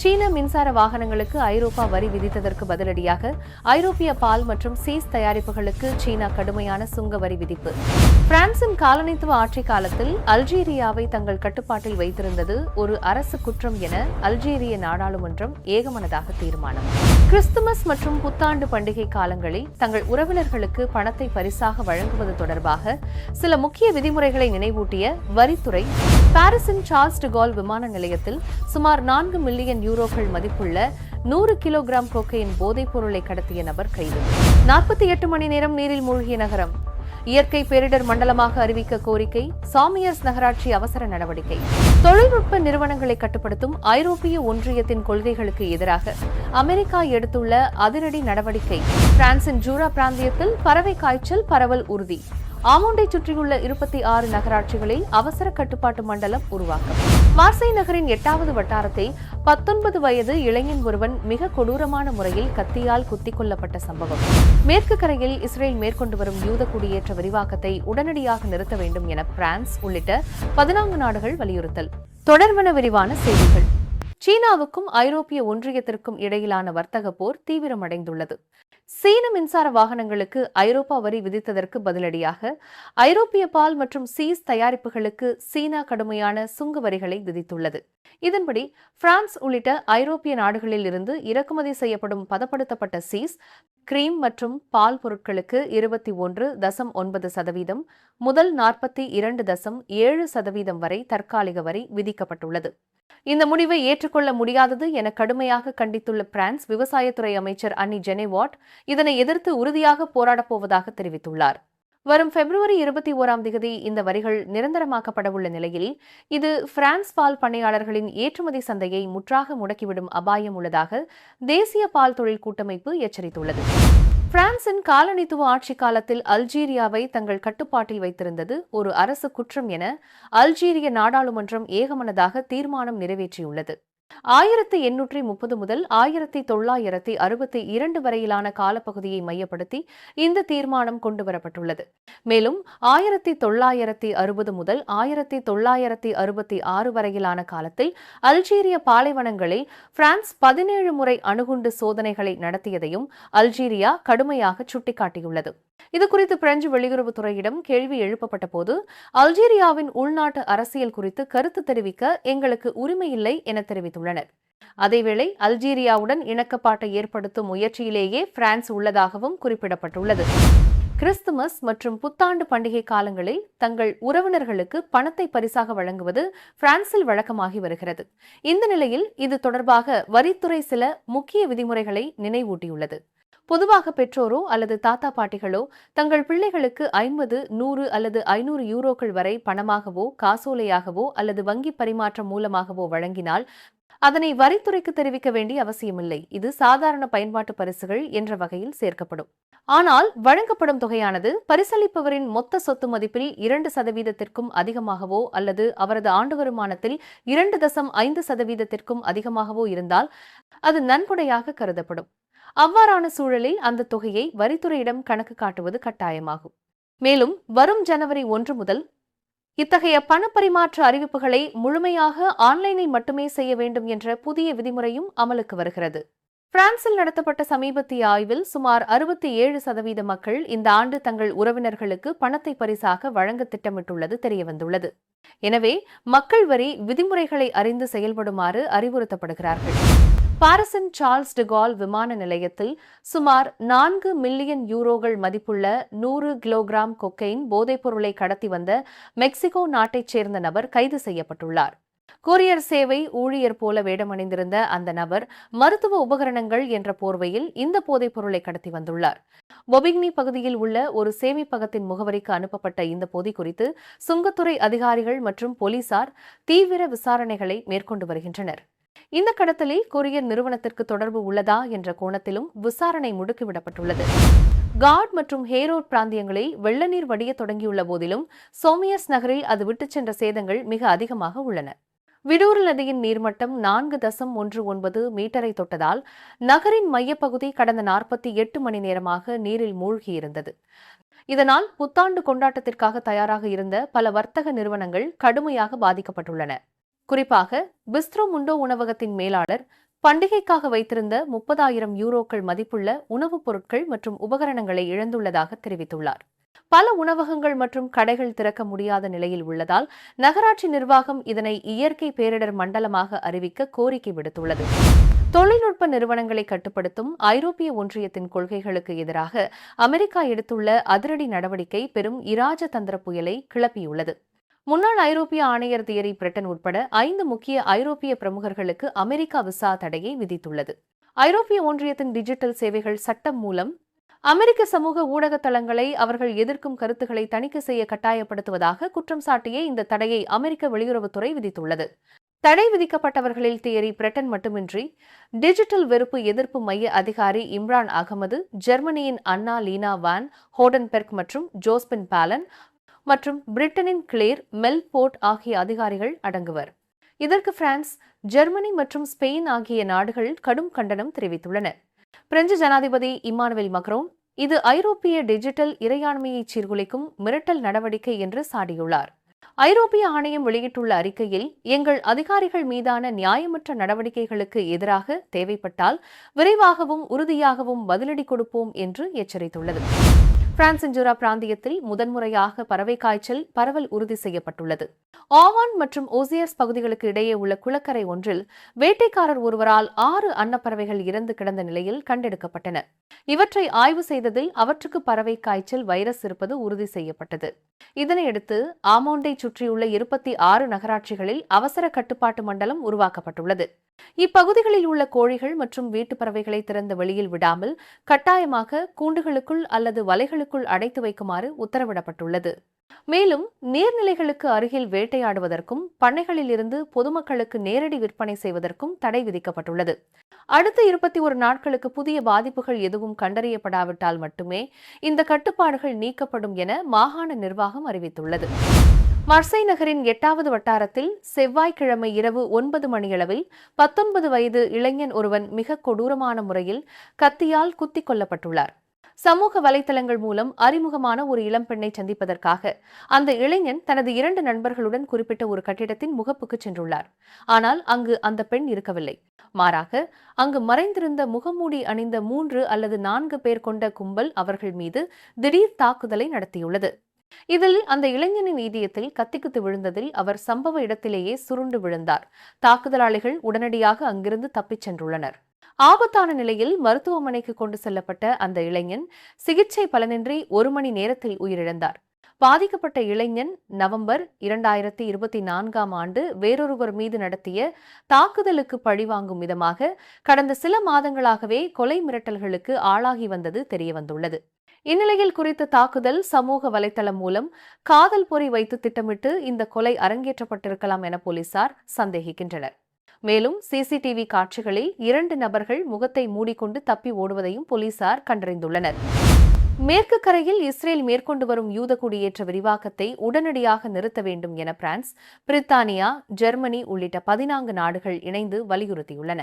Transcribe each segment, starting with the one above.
சீன மின்சார வாகனங்களுக்கு ஐரோப்பா வரி விதித்ததற்கு பதிலடியாக ஐரோப்பிய பால் மற்றும் சீஸ் தயாரிப்புகளுக்கு சீனா கடுமையான சுங்க வரி விதிப்பு. பிரான்சின் காலனித்துவ ஆட்சி காலத்தில் அல்ஜீரியாவை தங்கள் கட்டுப்பாட்டில் வைத்திருந்தது ஒரு அரசு குற்றம் என அல்ஜீரிய நாடாளுமன்றம் ஏகமனதாக தீர்மானம். கிறிஸ்துமஸ் மற்றும் புத்தாண்டு பண்டிகை காலங்களில் தங்கள் உறவினர்களுக்கு பணத்தை பரிசாக வழங்குவது தொடர்பாக சில முக்கிய விதிமுறைகளை நினைவூட்டிய வரித்துறை பாரிஸின் சார்ல்ஸ் டிகால் விமான நிலையத்தில் சுமார் நான்கு மில்லியன் யூரோக்கள் மதிப்புள்ள நூறு கிலோகிராம் கோக்கையின் போதைப் பொருளை கடத்திய நபர் கைது. நாற்பத்தி எட்டு மணி நேரம் நீரில் மூழ்கிய நகரம். இயற்கை பேரிடர் மண்டலமாக அறிவிக்க கோரிக்கை சாமியர்ஸ் நகராட்சி அவசர நடவடிக்கை. தொழில்நுட்ப நிறுவனங்களை கட்டுப்படுத்தும் ஐரோப்பிய ஒன்றியத்தின் கொள்கைகளுக்கு எதிராக அமெரிக்கா எடுத்துள்ள அதிரடி நடவடிக்கை. பிரான்சின் ஜூரா பிராந்தியத்தில் பறவை காய்ச்சல் பரவல் உறுதி. ஆமோண்டை சுற்றியுள்ள இருபத்தி ஆறு நகராட்சிகளில் அவசர கட்டுப்பாட்டு மண்டலம் உருவாக்கம். மார்சை நகரின் எட்டாவது வட்டாரத்தை பத்தொன்பது வயது இளைஞன் ஒருவன் மிக கொடூரமான முறையில் கத்தியால் குத்திக் கொல்லப்பட்ட சம்பவம். மேற்கு கரையில் இஸ்ரேல் மேற்கொண்டு வரும் யூத குடியேற்ற விரிவாக்கத்தை உடனடியாக நிறுத்த வேண்டும் என பிரான்ஸ் உள்ளிட்ட பதினான்கு நாடுகள் வலியுறுத்தல். தொடர்பன விரிவான செய்திகள். சீனாவுக்கும் ஐரோப்பிய ஒன்றியத்திற்கும் இடையிலான வர்த்தக போர் தீவிரமடைந்துள்ளது. சீன மின்சார வாகனங்களுக்கு ஐரோப்பா வரி விதித்ததற்கு பதிலடியாக ஐரோப்பிய பால் மற்றும் சீஸ் தயாரிப்புகளுக்கு சீனா கடுமையான சுங்க வரிகளை விதித்துள்ளது. இதன்படி பிரான்ஸ் உள்ளிட்ட ஐரோப்பிய நாடுகளில் இருந்து இறக்குமதி செய்யப்படும் பதப்படுத்தப்பட்ட சீஸ் கிரீம் மற்றும் பால் பொருட்களுக்கு இருபத்தி ஒன்று தசம் ஒன்பது சதவீதம் முதல் நாற்பத்தி இரண்டு தசம் ஏழு சதவீதம் வரை தற்காலிக வரி விதிக்கப்பட்டுள்ளது. இந்த முடிவை ஏற்றுக்கொள்ள முடியாதது என கடுமையாக கண்டித்துள்ள பிரான்ஸ் விவசாயத்துறை அமைச்சர் அன்னி ஜெனேவாட் இதனை எதிர்த்து உறுதியாக போராடப் போவதாக தெரிவித்துள்ளார். வரும் பிப்ரவரி இருபத்தி ஓராம் தேதி இந்த வரிகள் நிரந்தரமாக்கப்படவுள்ள நிலையில் இது பிரான்ஸ் பால் பண்ணையாளர்களின் ஏற்றுமதி சந்தையை முற்றாக முடக்கிவிடும் அபாயம் உள்ளதாக தேசிய பால் தொழில் கூட்டமைப்பு எச்சரித்துள்ளது. பிரான்சின் காலனித்துவ ஆட்சி காலத்தில் அல்ஜீரியாவை தங்கள் கட்டுப்பாட்டில் வைத்திருந்தது ஒரு அரசு குற்றம் என அல்ஜீரிய நாடாளுமன்றம் ஏகமனதாக தீர்மானம் நிறைவேற்றியுள்ளது. ஆயிரத்தி எண்ணூற்றி முப்பது முதல் ஆயிரத்தி தொள்ளாயிரத்தி அறுபத்தி இரண்டு வரையிலான காலப்பகுதியை மையப்படுத்தி இந்த தீர்மானம் கொண்டுவரப்பட்டுள்ளது. மேலும் ஆயிரத்தி தொள்ளாயிரத்தி அறுபது முதல் ஆயிரத்தி தொள்ளாயிரத்தி அறுபத்தி ஆறு வரையிலான காலத்தில் அல்ஜீரிய பாலைவனங்களில் பிரான்ஸ் பதினேழு முறை அணுகுண்டு சோதனைகளை நடத்தியதையும் அல்ஜீரியா கடுமையாக சுட்டிக்காட்டியுள்ளது. இது குறித்து பிரெஞ்சு வெளியுறவுத்துறையிடம் கேள்வி எழுப்பப்பட்ட போது அல்ஜீரியாவின் உள்நாட்டு அரசியல் குறித்து கருத்து தெரிவிக்க எங்களுக்கு உரிமையில்லை என தெரிவித்துள்ளனர். அதேவேளை அல்ஜீரியாவுடன் இணக்கப்பாட்டை ஏற்படுத்தும் முயற்சியிலேயே பிரான்ஸ் உள்ளதாகவும் குறிப்பிடப்பட்டுள்ளது. கிறிஸ்துமஸ் மற்றும் புத்தாண்டு பண்டிகை காலங்களில் தங்கள் உறவினர்களுக்கு பணத்தை பரிசாக வழங்குவது பிரான்சில் வழக்கமாகி வருகிறது. இந்த நிலையில் இது தொடர்பாக வரித்துறை சில முக்கிய விதிமுறைகளை நினைவூட்டியுள்ளது. பொதுவாக பெற்றோரோ அல்லது தாத்தா பாட்டிகளோ தங்கள் பிள்ளைகளுக்கு ஐம்பது நூறு அல்லது ஐநூறு யூரோக்கள் வரை பணமாகவோ காசோலையாகவோ அல்லது வங்கி பரிமாற்றம் மூலமாகவோ வழங்கினால் அதனை வரித்துறைக்கு தெரிவிக்க வேண்டிய அவசியமில்லை. இது சாதாரண பயன்பாட்டு பரிசுகள் என்ற வகையில் சேர்க்கப்படும். ஆனால் வழங்கப்படும் தொகையானது பரிசளிப்பவரின் மொத்த சொத்து மதிப்பில் இரண்டு சதவீதத்திற்கும் அதிகமாகவோ அல்லது அவரது ஆண்டு வருமானத்தில் இரண்டு தசம் ஐந்து சதவீதத்திற்கும் அதிகமாகவோ இருந்தால் அது நன்கொடையாக கருதப்படும். அவ்வாறான சூழலில் அந்த தொகையை வரித்துறையிடம் கணக்கு காட்டுவது கட்டாயமாகும். மேலும் வரும் ஜனவரி ஒன்று முதல் இத்தகைய பணப்பரிமாற்ற அறிவிப்புகளை முழுமையாக ஆன்லைனில் மட்டுமே செய்ய வேண்டும் என்ற புதிய விதிமுறையும் அமலுக்கு வருகிறது. பிரான்சில் நடத்தப்பட்ட சமீபத்திய ஆய்வில் சுமார் அறுபத்தி ஏழு சதவீத மக்கள் இந்த ஆண்டு தங்கள் உறவினர்களுக்கு பணத்தை பரிசாக வழங்க திட்டமிட்டுள்ளது தெரியவந்துள்ளது. எனவே மக்கள் வரி விதிமுறைகளை அறிந்து செயல்படுமாறு அறிவுறுத்தப்படுகிறார்கள். பாரிசின் சார்ல்ஸ் டிகால் விமான நிலையத்தில் சுமார் நான்கு மில்லியன் யூரோகள் மதிப்புள்ள நூறு கிலோகிராம் கொக்கைன் போதைப்பொருளை கடத்தி வந்த மெக்சிகோ நாட்டைச் சேர்ந்த நபர் கைது செய்யப்பட்டுள்ளார். கொரியர் சேவை ஊழியர் போல வேடமணிந்திருந்த அந்த நபர் மருத்துவ உபகரணங்கள் என்ற போர்வையில் இந்த போதைப் பொருளை கடத்தி வந்துள்ளார். பொபிக்னி பகுதியில் உள்ள ஒரு சேமிப்பகத்தின் முகவரிக்கு அனுப்பப்பட்ட இந்த பொதி குறித்து சுங்கத்துறை அதிகாரிகள் மற்றும் போலீசார் தீவிர விசாரணைகளை மேற்கொண்டு வருகின்றனர். இந்த கடத்தலில் கொரியர் நிறுவனத்திற்கு தொடர்பு உள்ளதா என்ற கோணத்திலும் விசாரணை முடுக்கிவிடப்பட்டுள்ளது. காட் மற்றும் ஹேரோட் பிராந்தியங்களில் வெள்ள நீர் வடிய தொடங்கியுள்ள போதிலும் சோமியஸ் நகரில் அது விட்டுச் சென்ற சேதங்கள் மிக அதிகமாக உள்ளன. விடூர் நதியின் நீர்மட்டம் நான்கு தசம் ஒன்று ஒன்பது மீட்டரை தொட்டதால் நகரின் மையப்பகுதி கடந்த நாற்பத்தி எட்டு மணி நேரமாக நீரில் மூழ்கியிருந்தது. இதனால் புத்தாண்டு கொண்டாட்டத்திற்காக தயாராக இருந்த பல வர்த்தக நிறுவனங்கள் கடுமையாக பாதிக்கப்பட்டுள்ளன. குறிப்பாக பிஸ்ட்ரோ முண்டோ உணவகத்தின் மேலாளர் பண்டிகைக்காக வைத்திருந்த முப்பதாயிரம் யூரோக்கள் மதிப்புள்ள உணவுப் பொருட்கள் மற்றும் உபகரணங்களை இழந்துள்ளதாக தெரிவித்துள்ளார். பல உணவகங்கள் மற்றும் கடைகள் திறக்க முடியாத நிலையில் உள்ளதால் நகராட்சி நிர்வாகம் இதனை இயற்கை பேரிடர் மண்டலமாக அறிவிக்க கோரிக்கை விடுத்துள்ளது. தொழில்நுட்ப நிறுவனங்களை கட்டுப்படுத்தும் ஐரோப்பிய ஒன்றியத்தின் கொள்கைகளுக்கு எதிராக அமெரிக்கா எடுத்துள்ள அதிரடி நடவடிக்கை பெரும் இராஜதந்திர புயலை கிளப்பியுள்ளது. முன்னாள் ஐரோப்பிய ஆணையர் தியரி பிரிட்டன் உட்பட ஐந்து முக்கிய ஐரோப்பிய பிரமுகர்களுக்கு அமெரிக்கா விசா தடையை விதித்துள்ளது. ஐரோப்பிய ஒன்றியத்தின் டிஜிட்டல் சேவைகள் சட்டம் மூலம் அமெரிக்க சமூக ஊடக தளங்களை அவர்கள் எதிர்க்கும் கருத்துக்களை தணிக்கை செய்ய கட்டாயப்படுத்துவதாக குற்றம் சாட்டிய இந்த தடையை அமெரிக்க வெளியுறவுத்துறை விதித்துள்ளது. தடை விதிக்கப்பட்டவர்களில் தியரி பிரிட்டன் மட்டுமின்றி டிஜிட்டல் வெறுப்பு எதிர்ப்பு மைய அதிகாரி இம்ரான் அகமது ஜெர்மனியின் அன்னா லீனா வான் ஹோடன்பெர்க் மற்றும் ஜோஸ்பின் பாலன் மற்றும் பிரிட்டனின் கிளேர் மெல்போர்ட் ஆகிய அதிகாரிகள் அடங்குவர். இதற்கு பிரான்ஸ் ஜெர்மனி மற்றும் ஸ்பெயின் ஆகிய நாடுகள் கடும் கண்டனம் தெரிவித்துள்ளன. பிரெஞ்சு ஜனாதிபதி இமானுவேல் மக்ரோன் இது ஐரோப்பிய டிஜிட்டல் இறையாண்மையை சீர்குலைக்கும் மிரட்டல் நடவடிக்கை என்று சாடியுள்ளார். ஐரோப்பிய ஆணையம் வெளியிட்டுள்ள அறிக்கையில் எங்கள் அதிகாரிகள் மீதான நியாயமற்ற நடவடிக்கைகளுக்கு எதிராக தேவைப்பட்டால் விரைவாகவும் உறுதியாகவும் பதிலடி கொடுப்போம் என்று எச்சரித்துள்ளது. பிரான்சின் ஜூரா பிராந்தியத்தில் முதன்முறையாக பறவை காய்ச்சல் பரவல் உறுதி செய்யப்பட்டுள்ளது. ஆவான் மற்றும் ஓசியஸ் பகுதிகளுக்கு இடையே உள்ள குளக்கரை ஒன்றில் வேட்டைக்காரர் ஒருவரால் ஆறு அன்னப்பறவைகள் இறந்து கிடந்த நிலையில் கண்டெடுக்கப்பட்டன. இவற்றை ஆய்வு செய்ததில் அவற்றுக்கு பறவை காய்ச்சல் வைரஸ் இருப்பது உறுதி செய்யப்பட்டது. இதனையடுத்து ஆமோண்டை சுற்றியுள்ள இருபத்தி ஆறு நகராட்சிகளில் அவசர கட்டுப்பாட்டு மண்டலம் உருவாக்கப்பட்டுள்ளது. இப்பகுதிகளில் உள்ள கோழிகள் மற்றும் வீட்டுப் பறவைகளை திறந்த வெளியில் விடாமல் கட்டாயமாக கூண்டுகளுக்குள் அல்லது வலைகளுக்குள் அடைத்து வைக்குமாறு உத்தரவிடப்பட்டுள்ளது. மேலும் நீர்நிலைகளுக்கு அருகில் வேட்டையாடுவதற்கும் பண்ணைகளில் இருந்து பொதுமக்களுக்கு நேரடி விற்பனை செய்வதற்கும் தடை விதிக்கப்பட்டுள்ளது. அடுத்த இருபத்தி ஒரு நாட்களுக்கு புதிய பாதிப்புகள் எதுவும் கண்டறியப்படாவிட்டால் மட்டுமே இந்த கட்டுப்பாடுகள் நீக்கப்படும் என மாகாண நிர்வாகம் அறிவித்துள்ளது. மர்சை நகரின் எட்டாவது வட்டாரத்தில் செவ்வாய்க்கிழமை இரவு ஒன்பது மணியளவில் பத்தொன்பது வயது இளைஞன் ஒருவன் மிக கொடூரமான முறையில் கத்தியால் குத்திக் கொல்லப்பட்டுள்ளார். சமூக வலைதளங்கள் மூலம் அறிமுகமான ஒரு இளம்பெண்ணை சந்திப்பதற்காக அந்த இளைஞன் தனது இரண்டு நண்பர்களுடன் குறிப்பிட்ட ஒரு கட்டிடத்தின் முகப்புக்கு சென்றுள்ளார். ஆனால் அங்கு அந்த பெண் இருக்கவில்லை. மாறாக அங்கு மறைந்திருந்த முகமூடி அணிந்த மூன்று அல்லது நான்கு பேர் கொண்ட கும்பல் அவர்கள் மீது திடீர் தாக்குதலை நடத்தியுள்ளது. இதில் அந்த இளைஞனின் இதயத்தில் கத்திக்குத்து விழுந்ததில் அவர் சம்பவ இடத்திலேயே சுருண்டு விழுந்தார். தாக்குதலாளிகள் உடனடியாக அங்கிருந்து தப்பிச் சென்றுள்ளனர். ஆபத்தான நிலையில் மருத்துவமனைக்கு கொண்டு செல்லப்பட்ட அந்த இளைஞன் சிகிச்சை பலனின்றி ஒரு மணி நேரத்தில் உயிரிழந்தார். பாதிக்கப்பட்ட இளைஞன் நவம்பர் இரண்டாயிரத்தி இருபத்தி நான்காம் ஆண்டு வேறொருவர் மீது நடத்திய தாக்குதலுக்கு பழிவாங்கும் விதமாக கடந்த சில மாதங்களாகவே கொலை மிரட்டல்களுக்கு ஆளாகி வந்தது தெரியவந்துள்ளது. இந்நிலையில் குறித்த தாக்குதல் சமூக வலைதளம் மூலம் காதல் பொறி வைத்து திட்டமிட்டு இந்த கொலை அரங்கேற்றப்பட்டிருக்கலாம் என போலீசார் சந்தேகிக்கின்றனர். மேலும் சிசிடிவி காட்சிகளில் இரண்டு நபர்கள் முகத்தை மூடிக்கொண்டு தப்பி ஓடுவதையும் போலீசார் கண்டறிந்துள்ளனர். மேற்கு கரையில் இஸ்ரேல் மேற்கொண்டு வரும் யூத குடியேற்ற விரிவாக்கத்தை உடனடியாக நிறுத்த வேண்டும் என பிரான்ஸ் பிரித்தானியா ஜெர்மனி உள்ளிட்ட பதினான்கு நாடுகள் இணைந்து வலியுறுத்தியுள்ளன.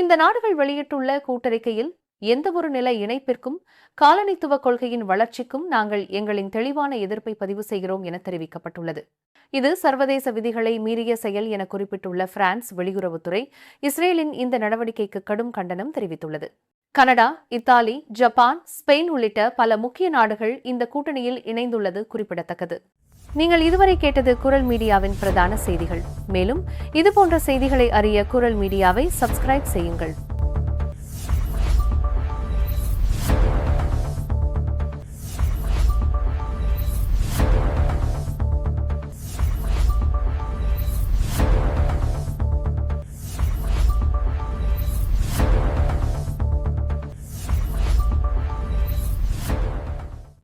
இந்த நாடுகள் வெளியிட்டுள்ள கூட்டறிக்கையில் எந்தவொரு நில இணைப்பிற்கும் காலனித்துவ கொள்கையின் வளர்ச்சிக்கும் நாங்கள் எங்களின் தெளிவான எதிர்ப்பை பதிவு செய்கிறோம் என தெரிவிக்கப்பட்டுள்ளது. இது சர்வதேச விதிகளை மீறிய செயல் என குறிப்பிட்டுள்ள பிரான்ஸ் வெளியுறவுத்துறை இஸ்ரேலின் இந்த நடவடிக்கைக்கு கடும் கண்டனம் தெரிவித்துள்ளது. கனடா இத்தாலி ஜப்பான் ஸ்பெயின் உள்ளிட்ட பல முக்கிய நாடுகள் இந்த கூட்டணியில் இணைந்துள்ளது குறிப்பிடத்தக்கது. நீங்கள் இதுவரை கேட்டது குரல் மீடியாவின் பிரதான செய்திகள். மேலும் இதுபோன்ற செய்திகளை அறிய குரல் மீடியாவை சப்ஸ்கிரைப் செய்யுங்கள்.